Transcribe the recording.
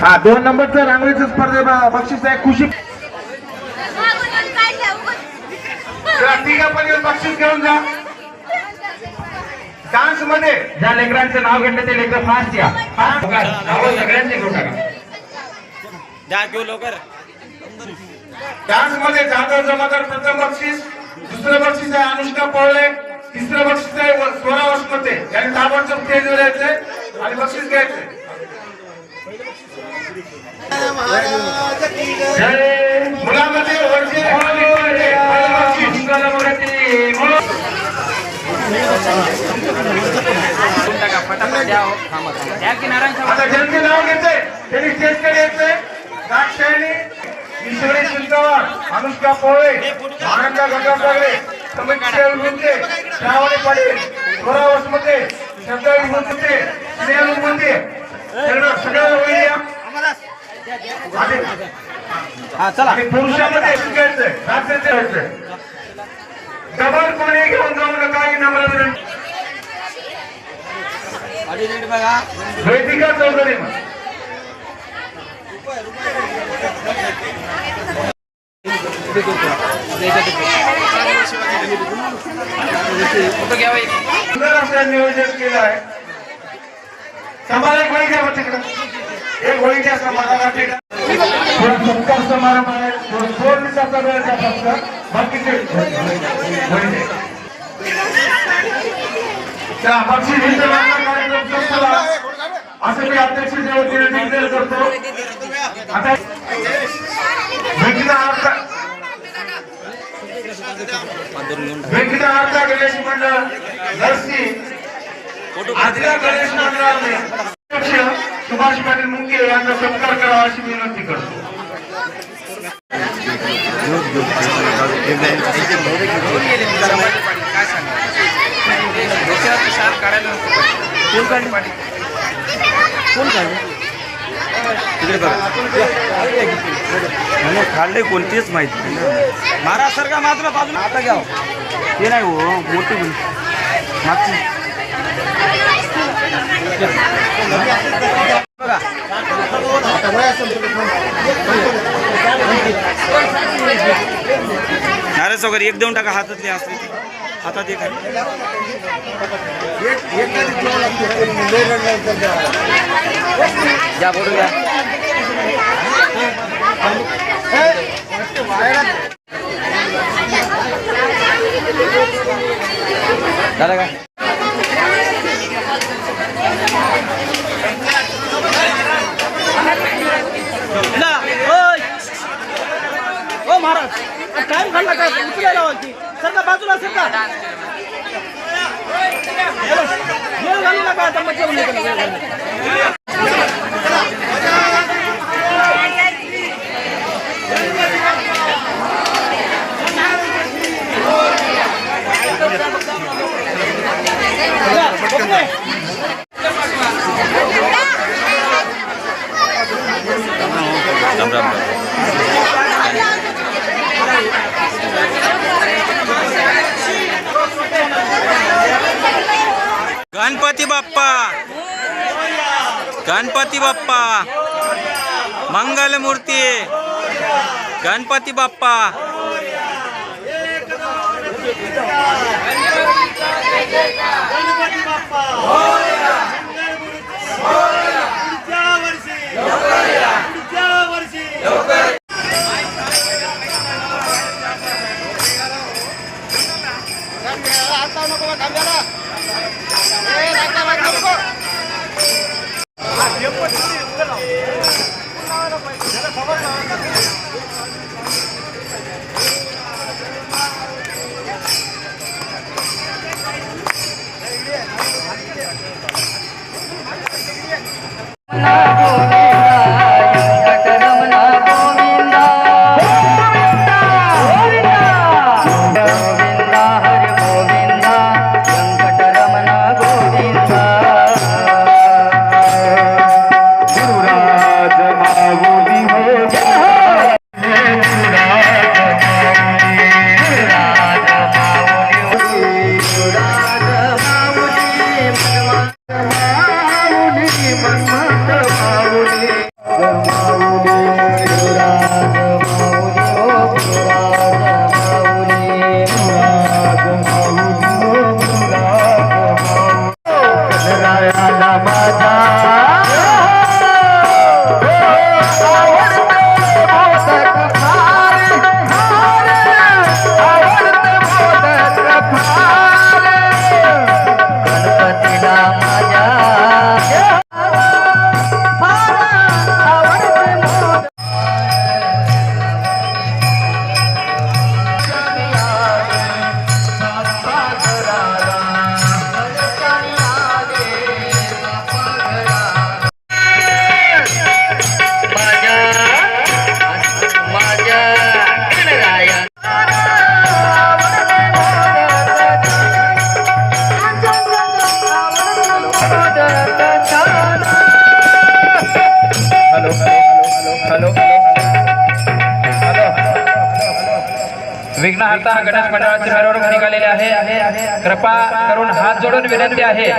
हा दोन नंबरचं रांगोळीचं स्पर्धे बक्षीस आहे खुशी. बक्षीस घेऊन जा. डान्समध्ये. ज्या लेकरांचं नाव घेतलं ते लेकर फास्ट या. नाव सगळ्यांचे घेऊन टाका. द्या घेऊ लवकर. डान्समध्ये जाधव जमादार प्रथम बक्षीस दुसरं बक्षीस आहे अनुष्का पवळे तिसरं बक्षीस आहे सोळा वर्षमध्ये त्याने ताबडतोब स्टेजवर द्यायचे आणि बक्षीस घ्यायचे. मुलामध्ये वरचे द्या हो. द्या आता ज्यांचे नाव घेते त्यांनी स्टेजकडे यायचंय दाक्षायणी ईश्वरी चिंतावार अनुष्का पोळे आनंदा गंगासागरे. समीक्षा विमुंते श्रावणी पाटील स्वरा वसमते श्रद्धा विमुंते स्नेहा विमुंते सगळं सगळं होईल या. आणि- हा चला. पुरुषामध्ये घ्यायचंय रात्रीचे घ्यायचंय डबल कोणी घेऊन जाऊ नका की नम्र विनंती. बघा. वेदिका चौधरी. करावे नियोजन केलं आहे. समाज एक गोळी घ्या तिकडं? एक होळी घ्या समाजाला सत्कार समारंभ आहे थोडं दोन दिवसाचा वेळ द्या बाकीचे गोळी द्या. त्या बक्षीस वितरणाचा कार्यक्रम संपला. असं मी अध्यक्ष देवतीने डिक्लेअर करतो. आता भेटीचा अर्थ भेटीला अर्थ गणेश मंडळ नरसी गणेश मंडळाने अध्यक्ष सुभाष पाटील मुंगे यांचा सत्कार करावा अशी विनंती करतो. काढायला काढले कोणतीच माहिती महाराज सरकार मात्र बाजूला आता घ्या हो. ते नाही हो मोठी नारळ वगैरे एक देऊन टाका हातातले असले ते. हातात एक आहे घ्या बोलू घ्या झालं का? ना, ओय. ओ महाराज टाइम घालला का? उचलायला होती सरका बाजूला सरका. वेळ घालू नका आता मजा होऊ गणपती बाप्पा. गणपती बाप्पा. मंगल मूर्ती गणपती बाप्पा. गणपती बाप्पा. विघ्नहर्ता गणेश मंडळाचे मिरवणूक निघालेले आहे कृपा करून हात जोडून विनंती आहे